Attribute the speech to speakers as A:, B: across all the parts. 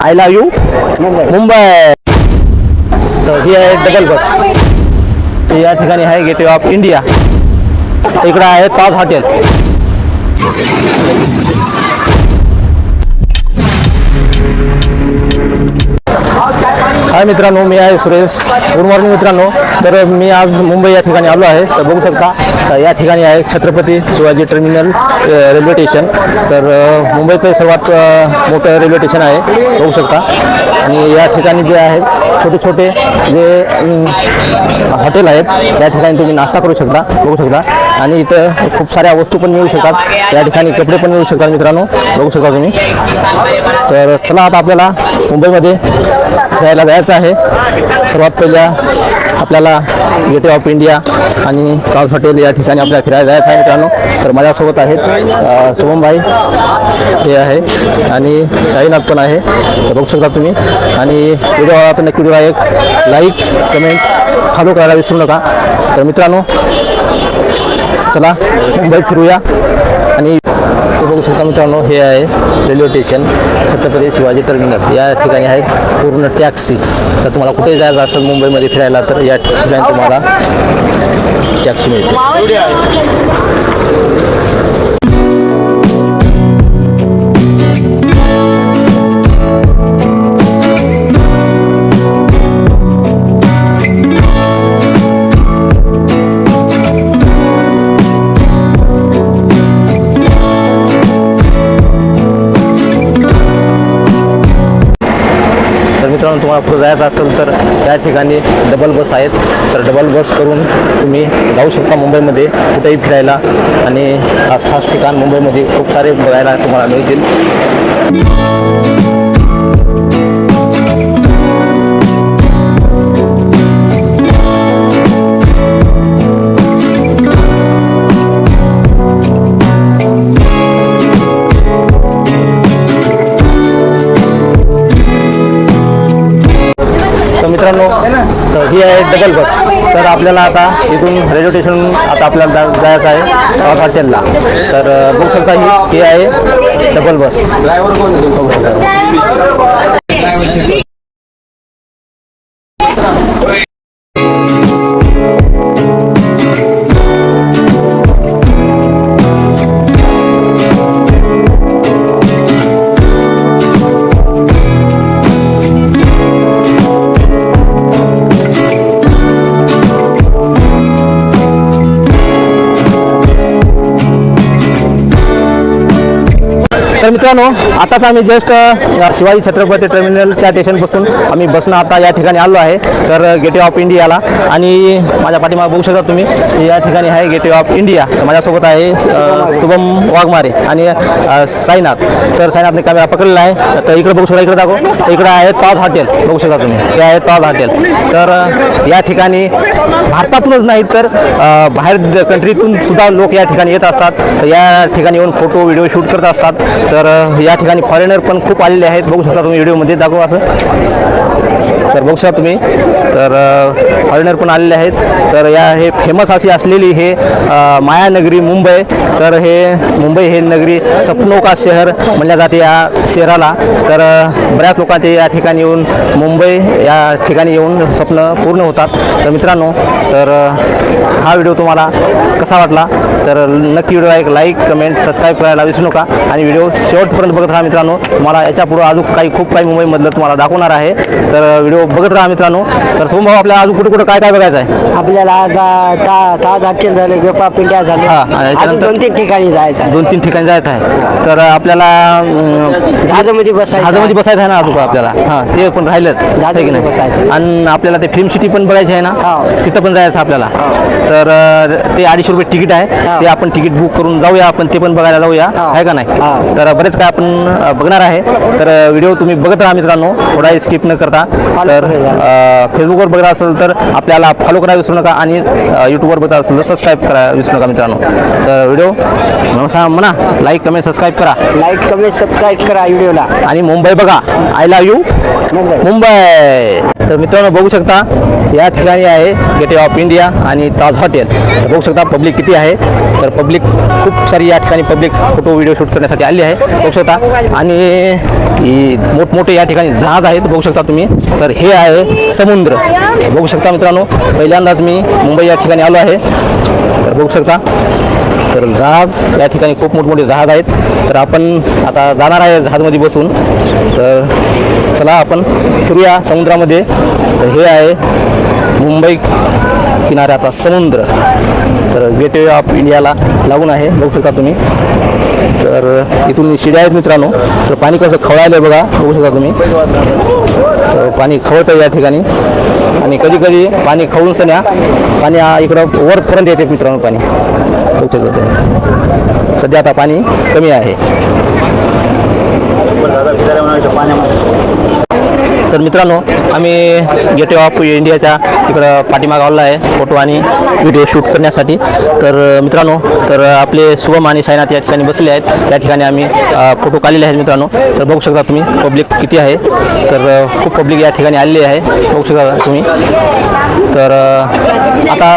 A: I love you Mumbai तो ही आहे double बस यहाँ आहे गेटवे ऑफ़ इंडिया इकड़ा है ताज हॉटेल हाय मित्रांनो, मी आहे सुरेश. गुड मॉर्निंग मित्रांनो. तर मी आज मुंबई या ठिकाणी आलो आहे. तर बघू शकता या ठिकाणी आहे Chhatrapati Shivaji terminal railway station. तर मुंबईचं सर्वात मोठं रेल्वे स्टेशन आहे बघू शकता. आणि या ठिकाणी जे आहे छोटे छोटे जे हॉटेल आहेत या ठिकाणी तुम्ही नाश्ता करू शकता बघू शकता. आणि इथं खूप साऱ्या वस्तू पण मिळू शकतात. या ठिकाणी कपडे पण मिळू शकतात मित्रांनो. बघू शकता तुम्ही. तर चला आता आपल्याला मुंबईमध्ये जायला जायचं आहे. सर्वात पहिल्या आपल्याला गेटवे ऑफ इंडिया आणि ताज हॉटेल या ठिकाणी आपल्याला फिरायला जायचं आहे मित्रांनो. तर माझ्यासोबत आहेत शुभमभाई हे आहे आणि साईनाथ पण आहे. तर बघू शकता तुम्ही. आणि व्हिडिओ आवडला नक्की व्हिडिओला एक लाईक कमेंट फॉलो करायला विसरू नका. तर मित्रांनो चला मुंबई फिरूया. आणि बघू शकता मित्रांनो हे आहे railway station Chhatrapati Shivaji terminus या ठिकाणी आहे पूर्ण टॅक्सी तर तुम्हाला कुठेही जायचं असेल मुंबईमध्ये फिरायला तर या ठिकाणी तुम्हाला टॅक्सी मिळते. मित्रांनो तुम्हाला पुढे जायचं असेल तर त्या ठिकाणी डबल बस आहेत. तर डबल बस करून तुम्ही जाऊ शकता मुंबईमध्ये कुठेही फिरायला. आणि खास खास ठिकाण मुंबईमध्ये खूप सारे बघायला तुम्हाला मिळतील. ही आहे डबल बस तर आपल्याला आता इथून रेल्वे स्टेशन आता आपल्याला जायचं आहे ताज हॉटेलला. तर बघू शकता ही ही आहे डबल बस मित्रांनो आताच आम्ही जस्ट शिवाजी छत्रपती टर्मिनलच्या स्टेशनपासून आम्ही बसनं आता या ठिकाणी आलो आहे. तर गेटवे ऑफ इंडियाला आणि माझ्या पाठीमागे बघू शकता तुम्ही या ठिकाणी आहे गेटवे ऑफ इंडिया माझ्यासोबत आहे शुभम वाघमारे आणि साईनाथ. तर साईनाथने कॅमेरा पकडलेला आहे. तर इकडे बघू शकता इकडे दाखव. तर इकडे आहे ताज हॉटेल बघू शकता तुम्ही. हे आहे ताज हॉटेल तर या ठिकाणी भारतातूनच नाही तर बाहेर कंट्रीतून सुद्धा लोक या ठिकाणी येत असतात. तर या ठिकाणी येऊन फोटो व्हिडिओ शूट करत असतात. तर या ठिकाणी फॉरेनर पण खूप आलेले आहेत. बघू शकता तुम्ही व्हिडिओमध्ये दाखवा असं. तर बघू शकता तुम्ही. तर फॉरेनर पण आलेले आहेत. तर या हे फेमस अशी असलेली हे मायानगरी मुंबई. तर हे मुंबई हे नगरी सपनोका शहर म्हणल्या जाते या शहराला. तर बऱ्याच लोकांचे या ठिकाणी येऊन मुंबई या ठिकाणी येऊन स्वप्न पूर्ण होतात. तर मित्रांनो तर हा व्हिडिओ तुम्हाला कसा वाटला? तर नक्की व्हिडिओ एक लाईक कमेंट सबस्क्राईब करायला विसरू नका. आणि व्हिडिओ शेवटपर्यंत बघत राहा मित्रांनो. मला याच्यापुढे अजून काही खूप काही मुंबईमधलं तुम्हाला दाखवणार आहे. तर व्हिडिओ बघत राहा मित्रांनो तर तुम्ही भाऊ आपल्याला अजून कुठे कुठे काय काय बघायचं आहे
B: आपल्याला आज आ, ता ताज हॉटेल झालं गेप इंडिया झालं
A: हा, आणि
B: अजून
A: याच्यानंतर?
B: दोन तीन ठिकाणी जायचं आहे.
A: दोन तीन ठिकाणी जायचं आहे तर आपल्याला अं,
B: जहाजामध्ये बसायचं
A: जहाजामध्ये. बसायचं आहे ना अजून आपल्याला हां ते पण राहिलंच आहे की नाही
B: बसायचं.
A: आणि आपल्याला ते फिल्म सिटी पण बघायची आहे ना
B: हो.
A: तिथं पण जायचं आपल्याला तर अं, ते अडीचशे रुपये तिकीट आहे
B: हो.
A: ते आपण तिकीट बुक करून जाऊया आपण ते पण बघायला जाऊया
B: हो.
A: आहे का नाही
B: हो.
A: तर बरेच काय आपण अं, बघणार आहे तर व्हिडिओ तुम्ही बघत राहा मित्रांनो थोडा स्किप न करता तर फेसबुकवर बघत असेल तर आपल्याला फॉलो करायला विसरू नका आणि यूट्यूबवर बघत असेल तर सबस्क्राईब करायला विसरू नका मित्रांनो. तर व्हिडिओ सांगा म्हणा लाईक कमेंट सबस्क्राईब करा.
B: लाईक कमेंट सबस्क्राईब करा व्हिडिओला.
A: आणि मुंबई बघा. I love you
B: Mumbai.
A: तर मित्रांनो बघू शकता या ठिकाणी आहे गेटवे ऑफ इंडिया आणि ताज हॉटेल तर बघू शकता पब्लिक किती आहे. तर पब्लिक खूप सारी या ठिकाणी पब्लिक फोटो व्हिडिओ शूट करण्यासाठी आली आहे. बघू शकता. आणि ही मोठमोठे या ठिकाणी जहाज आहेत बघू शकता तुम्ही. तर हे आहे समुद्र. बघू शकता मित्रांनो पहिल्यांदाच मी मुंबई या ठिकाणी आलो आहे. तर बघू शकता तर जहाज या ठिकाणी खूप मोठमोठे जहाज आहेत. तर आपण आता जाणार आहे जहाजमध्ये बसून. तर चला आपण फिरूया समुद्रामध्ये. तर हे आहे मुंबई किनाऱ्याचा समुद्र. तर गेटवे ऑफ इंडियाला लागून आहे बघू शकता तुम्ही. तर इथून शिड्या आहेत मित्रांनो. तर पाणी कसं खवळायलं आहे बघा बघू शकता तुम्ही. पाणी खवळतं या ठिकाणी. आणि कधी कधी पाणी खवळून सण्या पाणी हा इकडं वरपर्यंत येते मित्रांनो पाणी. सध्या आता पाणी कमी आहे. तर मित्रांनो आम्ही गेटवे ऑफ इंडियाच्या इकडं पाठीमाग आलो आहे फोटो आणि व्हिडिओ शूट करण्यासाठी. तर मित्रांनो तर आपले शुभम आणि साईनाथ या ठिकाणी बसले आहेत. त्या ठिकाणी आम्ही फोटो काढलेले आहेत मित्रांनो. तर बघू शकता तुम्ही पब्लिक किती आहे. तर खूप पब्लिक या ठिकाणी आलेली आहे. बघू शकता तुम्ही. तर आता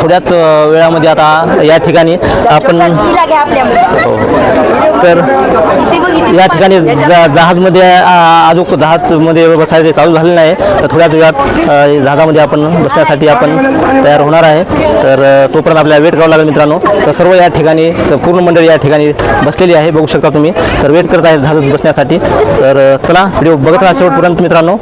A: थोड्याच वेळामध्ये आता या ठिकाणी आपण हो. तर या ठिकाणी जहाजमध्ये आ- अजून जहाजमध्ये बसायचे चालू झाले नाही तर थोड्याच वेळात जागामध्ये आपण बसण्यासाठी आपण तयार होणार आहे. तर तोपर्यंत आपल्याला वेट करावं लागेल मित्रांनो. तर सर्व या ठिकाणी पूर्ण मंडळी या ठिकाणी बसलेली आहे बघू शकता तुम्ही. तर वेट करत आहे झालं बसण्यासाठी. तर चला व्हिडिओ बघत राहा शेवटपर्यंत मित्रांनो.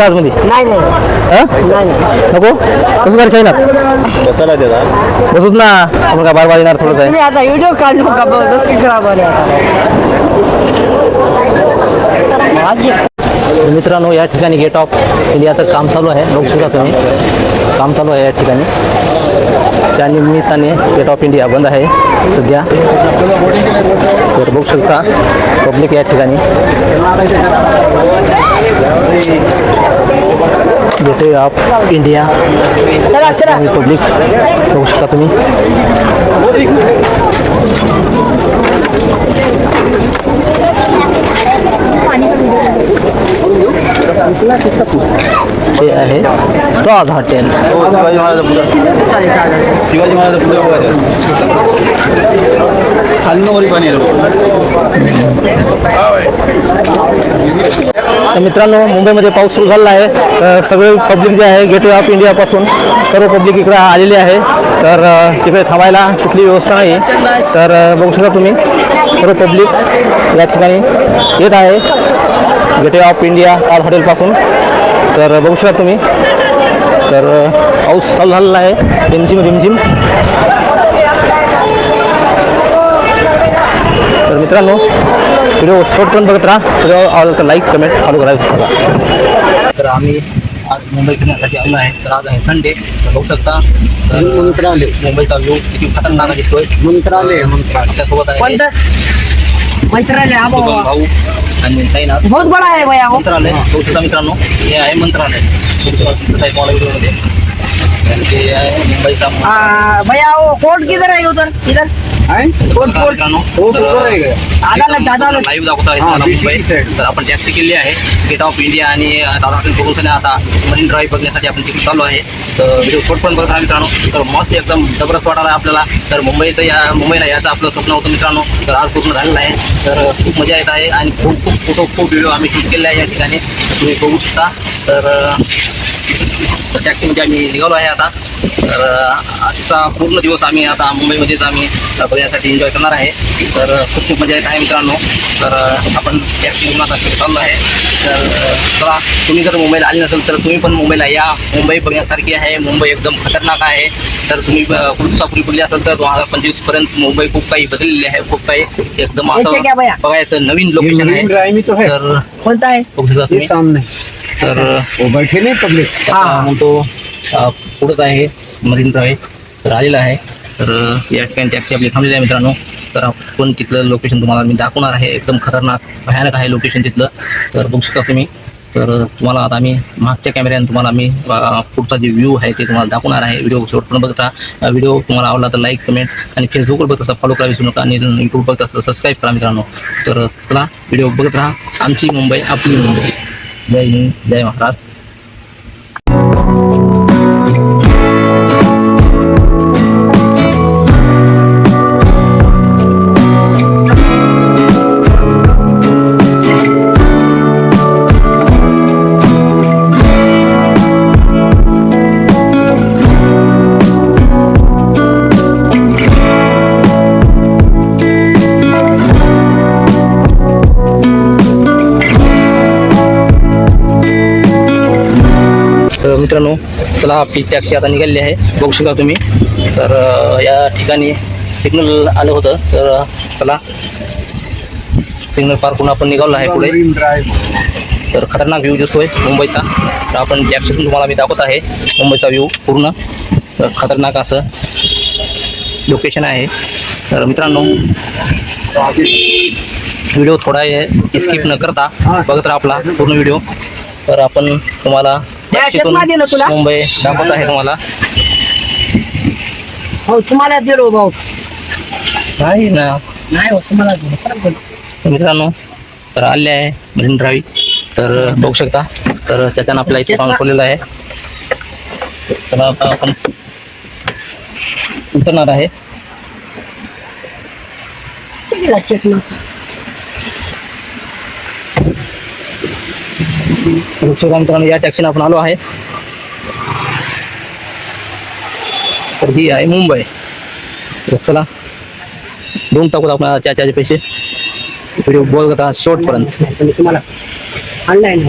A: का जहाजमध्ये
B: नाही नाही.
A: हां?
B: नाही नाही.
A: नको? कसं करायचं आहे ना
C: बसायला देतात
A: बसूत ना. आपण काय बार बार येणार थोडंच आहे.
B: तुम्ही आता व्हिडिओ काढू नका बघ जसं खराब आले आता.
A: तर मित्रांनो या ठिकाणी गेट ऑफ इंडियाचं काम चालू आहे. बघू शकता तुम्ही. काम चालू आहे या ठिकाणी. त्या निमित्ताने गेट ऑफ इंडिया बंद आहे. सध्या. तर बघू शकता पब्लिक या ठिकाणी. गेटवे ऑफ इंडिया
B: चला चला
A: पब्लिक बघू शकता तुम्ही हे आहे ताज हॉटेल
C: शिवाजी महाराज शिवाजी महाराज पुढे खाली वरी पाणी
A: तर मित्रांनो मुंबईमध्ये पाऊस सुरू झालेला आहे. तर सगळे पब्लिक जे आहे गेटवे ऑफ इंडियापासून सर्व पब्लिक इकडे आलेली आहे. तर तिकडे थांबायला कुठली व्यवस्था नाही. तर बघू शकता तुम्ही सर्व पब्लिक या ठिकाणी येत आहे. गेटवे ऑफ इंडिया ताज हॉटेलपासून तर बघू शकता तुम्ही तर पाऊस चालू झालेला आहे. रिमझिम रिमझिम. मित्रांनो व्हिडिओ शेवटपर्यंत बघत राहा. व्हिडिओ आवडला तर लाईक कमेंट फॉलो करा विसरू तर आम्ही आज मुंबई फिरण्यासाठी आलो आहे. तर आज आहे संडे बघू शकता मुंबईचा व्ह्यू किती खतरनाक
B: मंत्रालय.
A: आहे.
B: मंत्रालय हा
A: शुभम भाऊ आणि साईनाथ.
B: बहुत बडा आहे भैया
A: मंत्रालय. बघू शकता मित्रांनो हे आहे मंत्रालय. व्हिडिओमध्ये आणि ते आहे मुंबईचा
B: भैया वो कोर्ट किधर है उधर? इधर. अदालत
A: लाईव्ह दाखवत मुंबई तर आपण टॅक्सी केली आहे. गेट ऑफ इंडिया आणि दादा हॉटेल बघून आता मरीन ड्राईव्ह बघण्यासाठी आपण तिथे चालू आहे. तर व्हिडिओ शॉर्ट पण बघत मित्रांनो. तर मस्त एकदम जबरदस्त आहे आपल्याला. तर मुंबईचं या मुंबईला याचं आपलं स्वप्न होतं मित्रांनो. तर आज पूर्ण झालेलं आहे. तर खूप मजा येत आहे आणि खूप खूप फोटो खूप व्हिडिओ आम्ही शूट केले आहे या ठिकाणी. तुम्ही बघू शकता. तर तर टॅक्सीमध्ये आम्ही निघालो आहे आता. तर आजचा पूर्ण दिवस आम्ही आता मुंबईमध्येच आम्ही बघण्यासाठी एन्जॉय करणार आहे. तर खूप खूप मजा येत आहे मित्रांनो. तर आपण टॅक्सीवरून आता चाललो आहे. तर चला तुम्ही जर मुंबईला आले नसेल तर तुम्ही पण मुंबईला या. मुंबई बघण्यासारखी आहे. मुंबई एकदम खतरनाक आहे. तर तुम्ही पुढचा पडली असेल तर दोन हजार पंचवीसपर्यंत मुंबई खूप काही बदललेली आहे. खूप काही एकदम असं? बघायचं नवीन लोकेशन आहे. तर
B: कोणता आहे?
A: तर
C: बैठे नहीं पब्लिक
A: म्हणतो अ, पुढंच आहे मरीन ड्राईव्ह तर आलेला आहे. तर या ठिकाणी टॅक्सी आपली थांबलेली आहे मित्रांनो. तर आपण तिथलं लोकेशन तुम्हाला मी दाखवणार आहे. एकदम खतरनाक भयानक आहे लोकेशन तिथलं. तर बघू शकता तुम्ही. तर तुम्हाला आता मी मागच्या कॅमेऱ्याने तुम्हाला मी अ, पुढचा जे व्ह्यू आहे ते तुम्हाला दाखवणार आहे. व्हिडिओ शेवटपर्यंत बघता व्हिडिओ तुम्हाला आवडला तर लाईक कमेंट आणि फेसबुकवर बघत असता फॉलो करा विसरू नका आणि यूट्यूब बघत असता सबस्क्राईब करा मित्रांनो. तर चला व्हिडिओ बघत राहा. आमची मुंबई आपली Mumbai. Jai Hind, Jai Maharashtra. मित्रांनो चला आपली टॅक्सी आता निघालेली आहे. बघू शकता तुम्ही. तर या ठिकाणी सिग्नल आलं होतं. तर चला सिग्नल पार करून आपण निघालो आहे पुढे. तर खतरनाक व्ह्यू दिसतोय मुंबईचा. तर आपण टॅक्सीतून तुम्हाला मी दाखवत आहे. मुंबईचा व्ह्यू पूर्ण. तर खतरनाक असं लोकेशन आहे. तर मित्रांनो व्हिडिओ थोडा स्किप न करता बघत राहा आपला पूर्ण व्हिडिओ तर आपण तुम्हाला
B: चष्मा दिला तुला?
A: मुंबई दाखवत आहे तुम्हाला.
B: हो तुम्हाला दिलो भाऊ.
A: नाही ना.
B: नाही हो तुम्हाला दिलो खरं बोल.
A: तर मित्रांनो तर आले आहे मरीन ड्राईव्ह तर बघू शकता तर त्याच्यानं आपल्या इथे पाहून खोललेलं आहे. चला आता आपण उतरणार आहे.
B: कितीला चष्मा
A: बघू शकता मित्रांनो या टॅक्सीने आपण आलो आहे. तर ही आहे मुंबई. तर चला देऊन टाकूत आपण चाचे पैसे. व्हिडिओ बोल आहात शेवटपर्यंत
B: तुम्हाला ऑनलाईन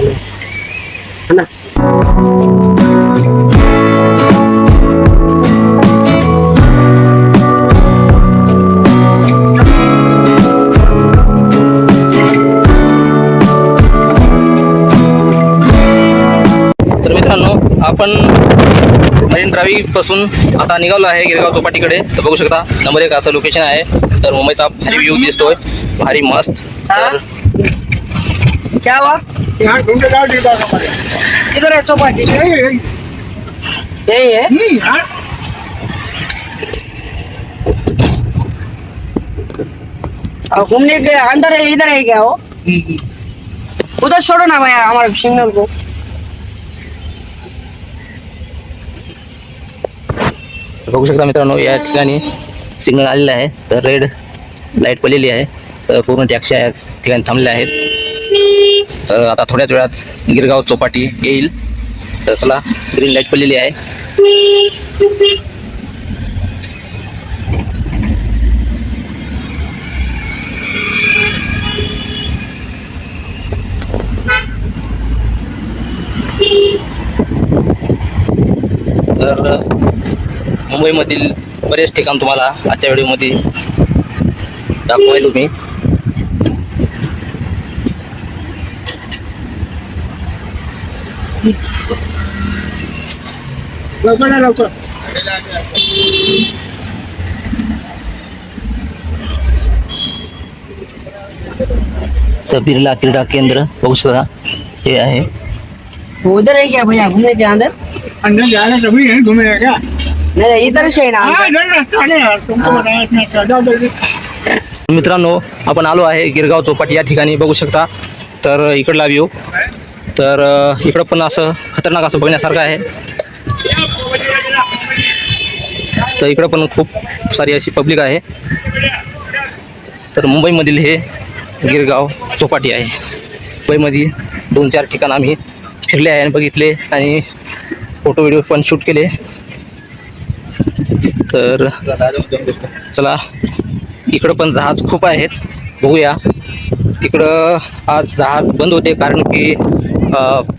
A: मरीन ड्राईव्हपासून आता निघालो आहे गिरगाव चौपाटीकडे. तर बघू शकता नंबर एक असं लोकेशन आहे. तर मुंबईचा भारी व्ह्यू दिसतोय. भारी मस्त. तर
B: क्या हुआ?
C: यहाँ ढूंढे लाओ डिब्बा हमारे
B: इधर है चौपाटी।
C: यही यही
B: यही है?
C: हम्म, हाँ।
B: और घूमने के अंदर है इधर है क्या वो? उधर छोड़ो ना भैया हमारे सिग्नल को।
A: बघू शकता मित्रांनो या ठिकाणी सिग्नल आलेला आहे. तर रेड लाइट पडलेली आहे. तर पूर्ण टॅक्सी या ठिकाणी थांबलेल्या आहेत. तर आता थोड्याच वेळात गिरगाव चौपाटी येईल. तर चला ग्रीन लाइट पडलेली आहे. तर मुंबईमधील बरेच ठिकाण तुम्हाला आजच्या व्हिडिओमध्ये दाखवायलो मी. तर बिर्ला क्रीडा केंद्र बघू शकता हे आहे.
B: उधर है क्या भैया घूमने के अंदर
C: अंदर जाना कभी नहीं घूमेगा क्या
A: मित्रांनो आपण आलो आहे गिरगाव चौपाटी या ठिकाणी बघू शकता. तर इकडला व्ह्यू तर इकडं पण असं खतरनाक असं बघण्यासारखं आहे. तर इकडं पण खूप सारी अशी पब्लिक आहे. तर मुंबईमधील हे गिरगाव चौपाटी आहे. मुंबईमध्ये दोन चार ठिकाण आम्ही फिरले आहे आणि बघितले आणि फोटो व्हिडिओ पण शूट केले. तर चला इकडं पण जहाज खूप आहेत. बघूया. तिकडं आज जहाज बंद होते कारण की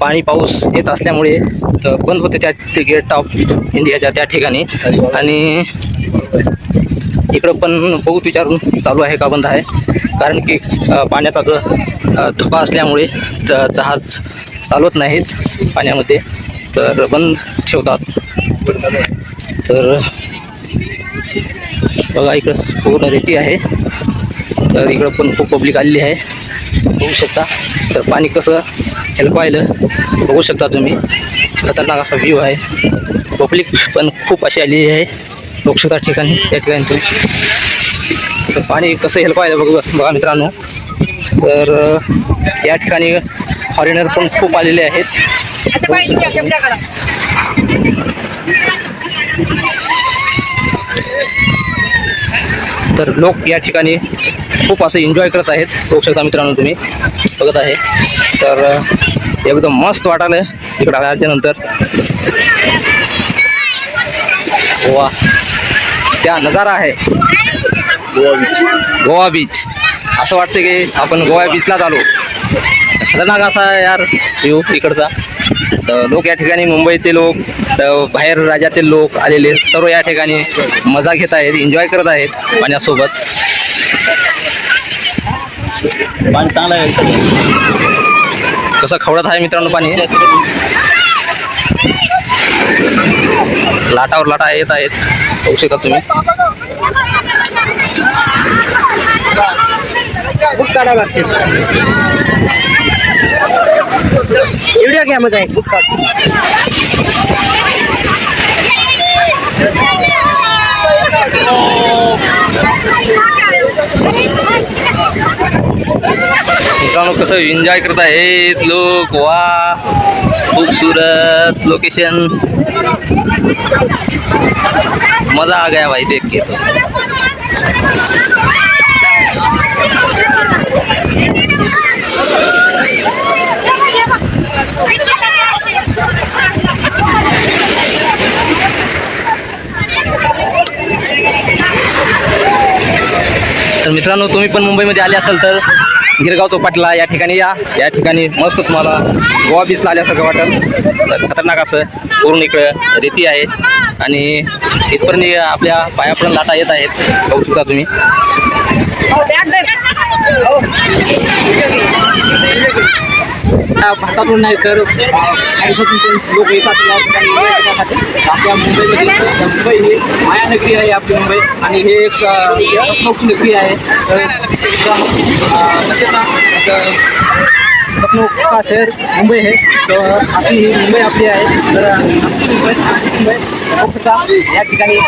A: पाणी पाऊस येत असल्यामुळे तर बंद होते त्या गेट ऑफ इंडियाच्या त्या ठिकाणी. आणि इकडं पण बहुत विचारून चालू आहे का बंद आहे. कारण की पाण्याचा जो धोका असल्यामुळे त- जहाज चालवत नाहीत पाण्यामध्ये. तर बंद ठेवतात. तर बघा इकडं पूर्ण रेती आहे. तर इकडं पण खूप पब्लिक आलेली आहे. बघू शकता. तर पाणी कसं हेल्प पाहिलं बघू शकता तुम्ही. खतरनाक असा व्ह्यू आहे. पब्लिक पण खूप अशी आलेली आहे. बघू शकता ठिकाणी या ठिकाणी तुम्ही. तर पाणी कसं हेल्प पाहिलं बघू बघा मित्रांनो. तर या ठिकाणी फॉरेनर पण खूप आलेले आहेत
B: आता पाहिजे तुझ्या चपल्या काढा
A: तर लोक या ठिकाणी खूप असं एन्जॉय करत आहेत. बघू शकता मित्रांनो तुम्ही. बघत आहे. तर एकदम मस्त वाटायलं इकडं आल्याच्यानंतर वा. त्या नजारा आहे. गोवा बीच असं वाटतं की आपण गोवा बीचलाच आलो खतरनाक असा यार व्ह्यू इकडचा. लोक या ठिकाणी मुंबईचे लोक बाहेर राज्यातील लोक आलेले सर्व या ठिकाणी मजा घेत आहेत एन्जॉय करत आहेत पाण्यासोबत.
C: पाणी चांगलं आहे
A: कसं खवडत आहे मित्रांनो पाणी? लाटावर लाटा येत आहेत. बघू शकता तुम्ही.
B: बुक काढा लागते एवढ्या घ्या मध्ये आहे बुक काढ
A: मित्रांनो कसं एन्जॉय करत आहेत लोक. वा. खूबसूरत लोकेशन मजा आ गया भाई देख के तो. तर मित्रांनो तुम्ही पण मुंबईमध्ये आले असाल तर गिरगाव चौपाटला या ठिकाणी या. या ठिकाणी मस्त तुम्हाला गोवा बीचला आल्यासारखं वाटेल. तर खतरनाक असं पूर्ण इकडं रेती आहे. आणि इथपर्यंत आपल्या पायापर्यंत लाटा येत आहेत. बघू शकता तुम्ही.
B: Oh, बॅग दे. हो.
A: भारतातून नाही तर देशातून लोक येतात. आपल्या मुंबईमध्ये मुंबई ही मायानगरी आहे आपली मुंबई. आणि हे एक नगरी आहे. तर लखनऊ अं, का शहर मुंबई है तो अशी ही मुंबई आपली आहे. तर आमची मुंबई मुंबई या ठिकाणी अं,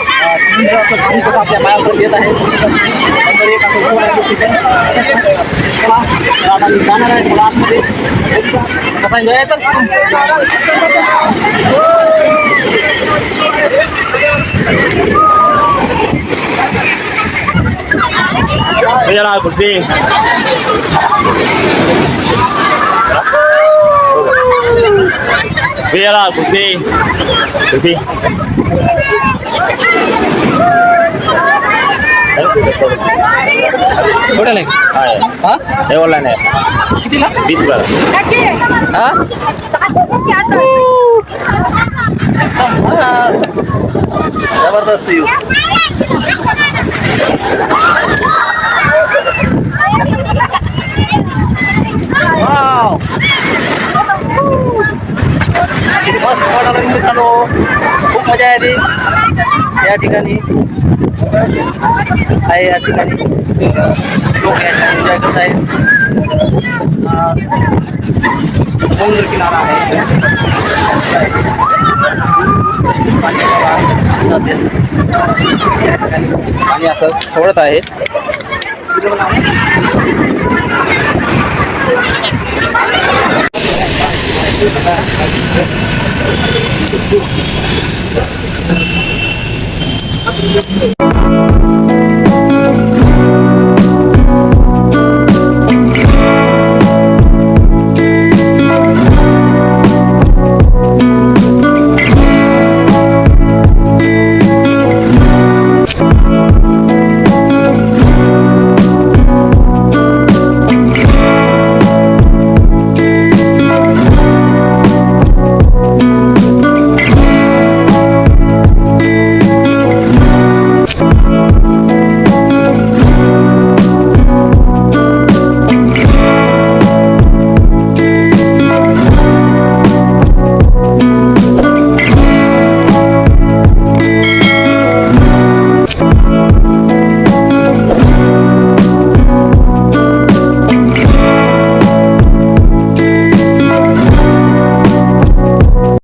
A: समुद्राचं पाणी कसं आपल्या पायावर येत आहे. बघू एक असं आहे आता मी जाणार आहे मला आतमध्ये. कसा एन्जॉय आहे तर?
C: भैया कुठे भैया कुठे कुठे
A: एवढं नाही हा
C: हे बोलला नाही
A: कितीला
C: वीस रुपयाला
A: हा
C: जबरदस्त येऊ
A: मस्त वाटायला मित्रांनो खूप मजा येते या ठिकाणी आहे या ठिकाणी लोक या ठिकाणी एन्जॉय करत आहेत समुद्र किनारा आहे पाणी असं सोडत आहे Thank you.